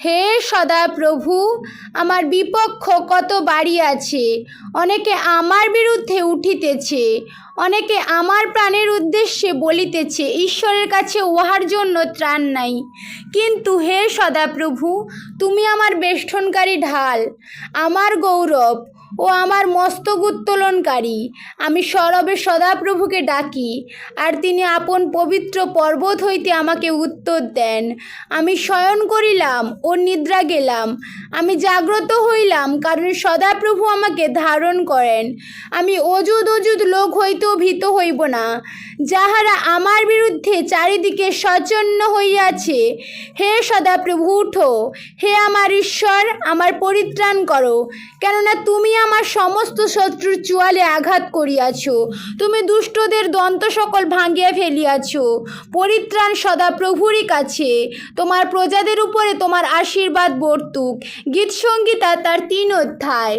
হে সদাপ্রভু, আমার বিপক্ষ কত বাড়ি আছে অনেকে আমার বিরুদ্ধে উঠিতেছে, অনেকে আমার প্রাণের উদ্দেশ্যে বলিতেছে, ঈশ্বরের কাছে উহার জন্য ত্রাণ নাই। কিন্তু হে সদাপ্রভু, তুমি আমার বেষ্টনকারী ঢাল, আমার গৌরব ও আমার মস্তক উত্তোলনকারী, আমি সরবে সদাপ্রভুকে ডাকি, আর তিনি আপন পবিত্র পর্বত হইতে আমাকে উত্তর দেন। আমি শয়ন করিলাম ও নিদ্রা গেলাম। আমি জাগ্রত হইলাম, কারণ সদাপ্রভু আমাকে ধারণ করেন। আমি অজুদ অজুদ লোক হইতেও ভীত হইব না। যাহারা আমার বিরুদ্ধে চারিদিকে সচন্ন হইয়াছে, হে সদাপ্রভু, উঠো। হে আমার ঈশ্বর, আমার পরিত্রাণ করো। কেননা তুমি আমার সমস্ত শত্রুর চুয়ালে আঘাত করিয়াছ। তুমি দুষ্টদের দন্ত সকল ভাঙ্গিয়া ফেলিয়াছ। পরিত্রাণ সদা প্রভুরই কাছে। তোমার প্রজাদের উপরে তোমার আশীর্বাদ বর্তুক। গীত সঙ্গীতা তার তিন অধ্যায়।